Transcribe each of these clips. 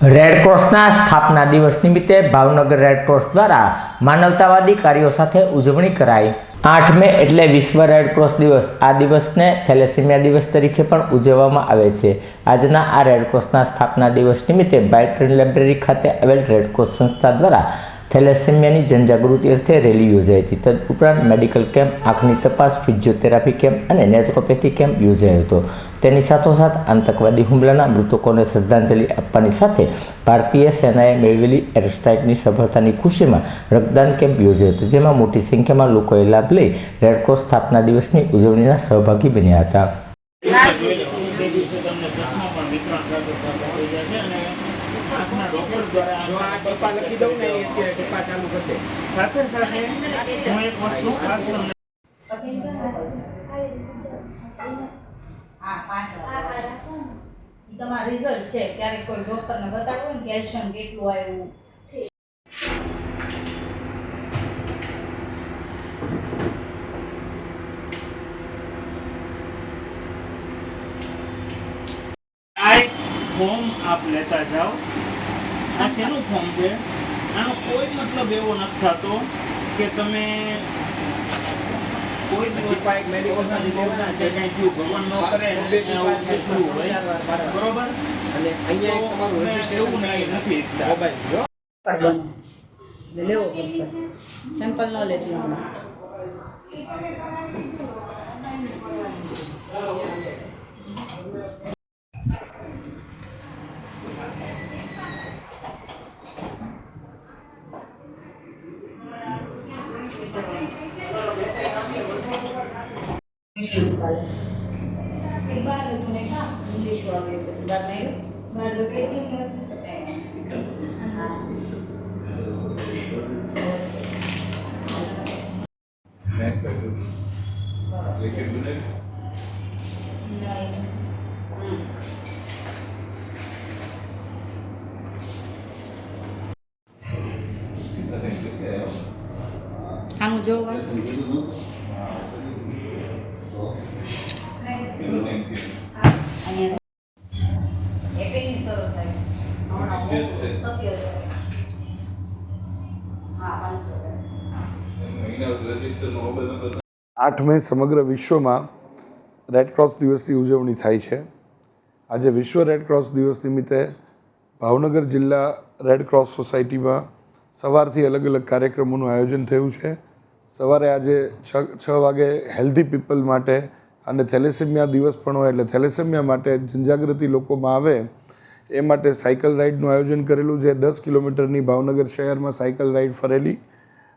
રેડક્રોસના સ્થાપના દિવસ નિમિત્તે ભાવનગર રેડક્રોસ દ્વારા માનવતાવાદી કાર્યો સાથે ઉજવણી કરાઈ. આઠ મે એટલે વિશ્વ રેડક્રોસ દિવસ. આ દિવસને થેલેસીમિયા દિવસ તરીકે પણ ઉજવવામાં આવે છે. આજના આ રેડક્રોસના સ્થાપના દિવસ નિમિત્તે બાયટ્રેન લાઇબ્રેરી ખાતે આવેલ રેડક્રોસ સંસ્થા દ્વારા થેલેસેમિયાની જનજાગૃતિ અર્થે રેલી યોજાઈ હતી. તદ ઉપરાંત મેડિકલ કેમ્પ, આંખની તપાસ, ફિઝિયોથેરાપી કેમ્પ અને નેચરોપેથી કેમ્પ યોજાયો હતો. તેની સાથોસાથ આતંકવાદી હુમલાના મૃતકોને શ્રદ્ધાંજલિ આપવાની સાથે ભારતીય સેનાએ મેળવેલી એરસ્ટ્રાઇકની સફળતાની ખુશીમાં રક્તદાન કેમ્પ યોજાયો હતો, જેમાં મોટી સંખ્યામાં લોકોએ લાભ લઈ રેડક્રોસ સ્થાપના દિવસની ઉજવણીના સહભાગી બન્યા હતા. વિતરણ સાથે સાથે ડોક્ટર હું એક વસ્તુ ખાસ રિઝલ્ટ છે. ક્યારેક કોઈ ડોક્ટરને બતાડવું ને કેલ્શિયમ કેટલું આવ્યું આ એક ફોર્મ આપ લેતા જાઓ. આ શેનું ફોર્મ છે? આનો કોઈ મતલબ એવો નથી થતો કે તમે કોઈ દિવસ એક medical ના છે. કંઈ થયું ભગવાન ન કરે બરોબર? અને અહીંયા તમારું એવું નહીં નથી લેવો પડશે. સેમ્પલ ન લેતી બાર હતું ને કા ઇંગ્લિશ વાળું હતું. બાર નહીં બાર આનું જોવા અહીંયા એપીની સરસ થાય હમણાં મોંઘું, સત્ય છે હા પાંચસો આઠ મે સમગ્ર વિશ્વમાં રેડક્રોસ દિવસની ઉજવણી થાય છે. આજે વિશ્વ રેડક્રોસ દિવસ નિમિત્તે ભાવનગર જિલ્લા રેડક્રોસ સોસાયટીમાં સવારથી અલગ અલગ કાર્યક્રમોનું આયોજન થયું છે. સવારે આજે છ છ વાગે હેલ્ધી પીપલ માટે અને થેલેસેમિયા દિવસ પણ હોય એટલે થેલેસેમિયા માટે જનજાગૃતિ લોકોમાં આવે એ માટે સાયકલ રાઇડનું આયોજન કરેલું છે. દસ કિલોમીટરની ભાવનગર શહેરમાં સાયકલ રાઇડ ફરેલી.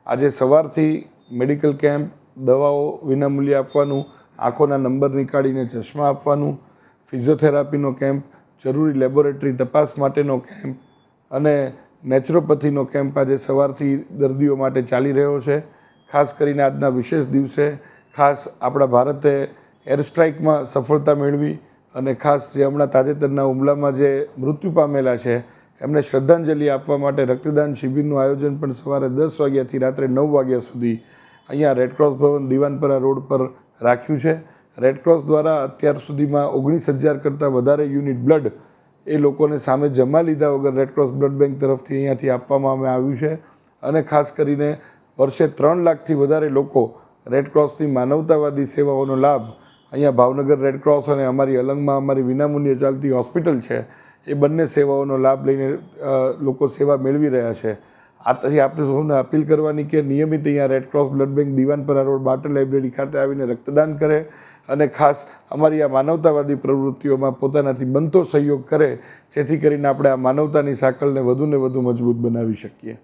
આજે સવારથી મેડિકલ કેમ્પ, દવાઓ વિનામૂલ્યે આપવાનું, આંખોના નંબર નીકાળીને ચશ્મા આપવાનું, ફિઝિયોથેરાપીનો કેમ્પ, જરૂરી લેબોરેટરી તપાસ માટેનો કેમ્પ અને નેચરોપથીનો કેમ્પ આજે સવારથી દર્દીઓ માટે ચાલી રહ્યો છે. ખાસ કરીને આજના વિશેષ દિવસે ખાસ આપણા ભારતે એર સ્ટ્રાઇકમાં સફળતા મેળવી. અને ખાસ જે હમણાં તાજેતરના હુમલામાં જે મૃત્યુ પામેલા છે, એમને શ્રદ્ધાંજલિ આપવા માટે રક્તદાન શિબિરનું આયોજન પણ સવારે દસ વાગ્યાથી રાત્રે નવ વાગ્યા સુધી અહીંયા રેડક્રોસ ભવન દિવાનપરા રોડ પર રાખ્યું છે. રેડક્રોસ દ્વારા અત્યાર સુધીમાં ઓગણીસ હજાર કરતાં વધારે યુનિટ બ્લડ એ લોકોને સામે જમા લીધા વગર રેડક્રોસ બ્લડ બેંક તરફથી અહીંયાથી આપવામાં આવ્યું છે અને ખાસ કરીને વર્ષે ત્રણ લાખથી વધારે લોકો રેડક્રોસની માનવતાવાદી સેવાઓનો લાભ અહીંયા ભાવનગર રેડક્રોસ અને અમારી અલંગમાં અમારી વિનામૂલ્યે ચાલતી હોસ્પિટલ છે, એ બંને સેવાઓનો લાભ લઈને લોકો સેવા મેળવી રહ્યા છે. આથી આપણે સૌને અપીલ કરવાની કે નિયમિત અહીંયા red cross blood bank Diwanpara road barter library ખાતે આવીને રક્તદાન કરે અને ખાસ અમારી આ માનવતાવાદી પ્રવૃત્તિઓમાં પોતાનાથી બનતો સહયોગ કરે, જેથી કરીને આપણે આ માનવતાની સાંકળને વધુને વધુ મજબૂત બનાવી શકીએ.